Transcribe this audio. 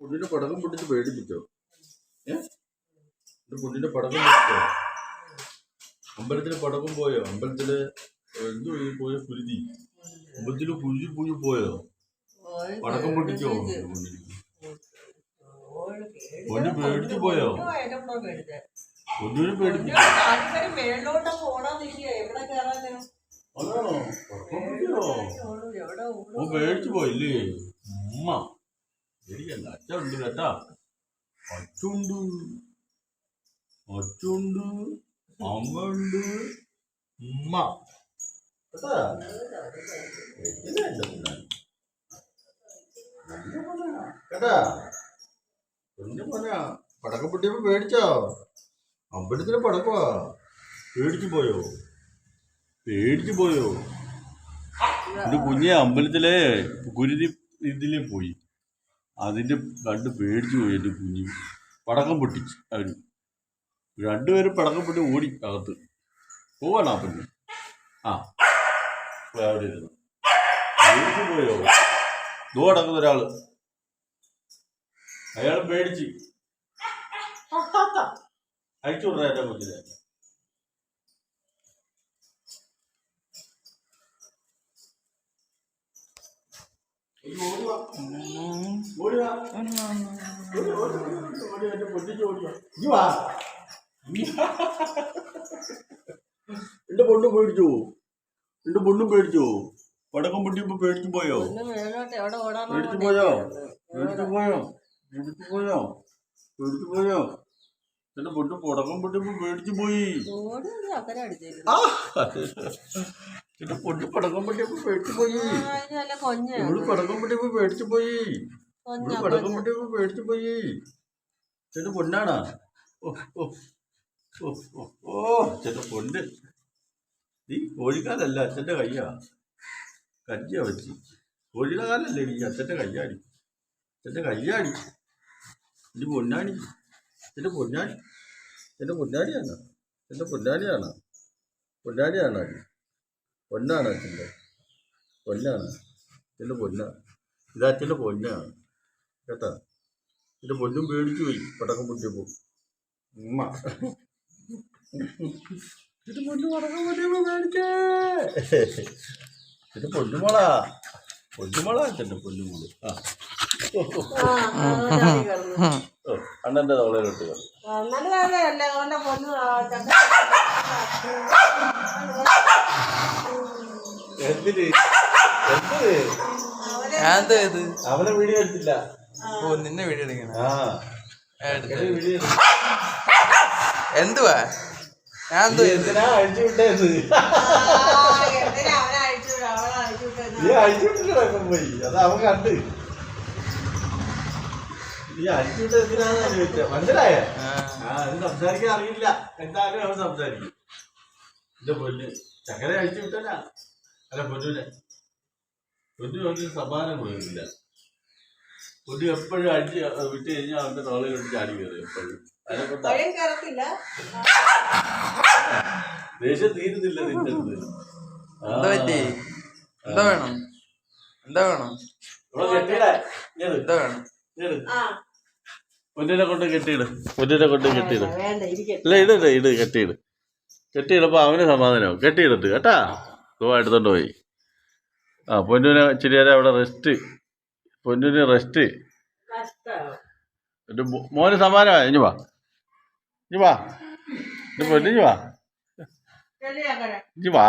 പൊന്നിന്റെ പടക്കം പൊട്ടിച്ച് പേടിപ്പിച്ചോ? ഏ? പുള്ളിന്റെ പടക്കം പൊട്ടിച്ചോ? അമ്പലത്തിലെ പടക്കം പോയോ? അമ്പലത്തിൽ എന്തോ പോയ കുരുതി? അമ്പലത്തിൽ കുരുതി പോയി പോയോ? പടക്കം പൊട്ടിച്ചോ? പൊന്നു പേടിച്ചു പോയോ? പൊന്നിനെ പേടിപ്പിച്ചോ. അതാണോ? പേടിച്ചു പോയില്ലേ? ഉമ്മ. ശരിയല്ല. അച്ചുണ്ട് കേട്ടാ. അച്ചുണ്ട്. അച്ചുണ്ട്. അമ്മുണ്ട് ഉമ്മ. കേട്ടാ. കേട്ടാ? കുഞ്ഞു മോനാ. പടക്കം പൊട്ടിയപ്പോ പേടിച്ചോ? അമ്പലത്തിലെ പടക്കവാ പേടിച്ചു പോയോ? പേടിച്ചു പോയോ? എന്റെ കുഞ്ഞെ അമ്പലത്തിലെ കുരുതി ഇതിലേ പോയി. അതിന്റെ കണ്ട് പേടിച്ചു പോയി എന്റെ കുഞ്ഞു. പടക്കം പൊട്ടിച്ച് അവർ രണ്ടുപേരും പടക്കം പൊട്ടി ഓടി അകത്ത്. പോവാണോ പെണ്ണ്? ആ. അവിടെ ഇരുന്നു. പേടിച്ചു പോയോ? ദോ അടക്കുന്ന ഒരാൾ. അയാൾ പേടിച്ച്. അയച്ചു വിടാ എന്റെ കുഞ്ഞിനെ അയ്യോ, ഓടി വാ. ഓടി വാ. ഓടി, ഓടി, ഓടി, ഓടി, ഓടി, എന്റെ പൊണ്ണും പേടിച്ചു എന്റെ പൊണ്ണും പേടിച്ചു പടക്കം പൊട്ടിയപ്പോ പേടിച്ചു പോയോ പേടിച്ചു പോയോ പേടിച്ചു പോയോ പേടിച്ചു പോയോ പേടിച്ചു പോയോ എന്റെ പൊണ്ണു പുടക്കം പൊട്ടിപ്പോ പേടിച്ചു പോയി. പിന്നെ എന്റെ പൊണ്ണു പടക്കം പൊട്ടിയപ്പോ പേടിച്ചു പോയി. ഇവൾ പടക്കം പൊട്ടിയപ്പോ പേടിച്ചു പോയി. ഇവൾ പടക്കം പൊട്ടിയപ്പോ പേടിച്ചു പോയി. ചേട്ടൻ പൊന്നാണാ ഓ ഓ ഓ ഓ ഓ ചേട്ടൻ പൊന്ന് നീ കോഴിക്കാലല്ല അച്ഛന്റെ കയ്യാ. കജ്ജിയാ വെച്ച്. കോഴിയുടെ കാലല്ലേ നീ അച്ഛന്റെ കയ്യാടി? അച്ഛന്റെ കയ്യാടി. നീ പൊന്നാടി എന്റെ പൊന്നാടി എന്റെ പൊന്നാടിയാണ് എന്റെ പൊന്നാടിയാണ് പൊന്നാടിയാണ് അടി പൊന്നാണ് അച്ഛന്റെ പൊന്നാണ് എന്റെ പൊന്ന ഇത് അച്ഛന്റെ പൊന്നാണ് കേട്ടാ എന്റെ പൊന്നും പേടിച്ചു പോയി പടക്കം പൊട്ടിയപ്പോൾ ഉമ്മ ഇത് പൊന്നു പടക്കം പൊട്ടിയപ്പോൾ പേടിച്ചേ ഇത് പൊന്നുമോളാ പൊന്നുമോളാ അച്ഛന്റെ പൊന്നുമോൾ ആ ഓ തോളയിൽ ഇട്ട് അവനെ വീഡിയോ എടുത്തില്ല. ഓ നിന്നെ വീഡിയോ എടുക്കണം. ആ. എടുത്ത്. എന്തുവാ? ഞാൻ എന്തോ എന്തിനാ അഴിച്ചു വിട്ടേന്ന്? അഴിച്ചു പോയി. അത് അവൻ കണ്ട്. എന്തിനാന്ന് ചോദിച്ച? മനസ്സിലായ? ആ സംസാരിക്കാൻ അറിയില്ല. എന്തായാലും അവൻ സംസാരിക്കും. എന്റെ പൊന്ന്. ചക്കര അഴിച്ചു വിട്ടല്ല അല്ല പൊന്നുനെ പൊന്നു പൊന്നു എപ്പോഴും വിട്ട് കഴിഞ്ഞാൽ അവന്റെ തോളയിലോട്ട് ചാടി കയറി എപ്പോഴും. അതിനെക്കൊണ്ടാ വഴിയും കയറത്തില്ല ദേഷ്യം തീരുന്നില്ല നിന്റെ അടുത്ത്. എന്താ വേണം? എന്താ വേണം? എന്താ വേണം? പൊന്നിനെ കൊണ്ട് കെട്ടിയിട്. മുന്നിനെ കൊണ്ട് കെട്ടിയിട്. ഇല്ല ഇട് ഇട്, കെട്ടിയിട്. കെട്ടിയിടപ്പോ അവന് സമാധാനമാവും. കെട്ടിയിടട്ട് കേട്ടാ? എടുത്തോണ്ട് പോയി. ആ പൊന്നിനെ ഇച്ചിരി നേരം അവിടെ റെസ്റ്റ് പൊന്നുവിന് റെസ്റ്റ് കഷ്ടം എന്റെ മോന് സമാനമായി ഇനി വാ. ഇനി വാ. ഇനി പൊന്നിഞ്ഞ് വാ. ഇനി വാ.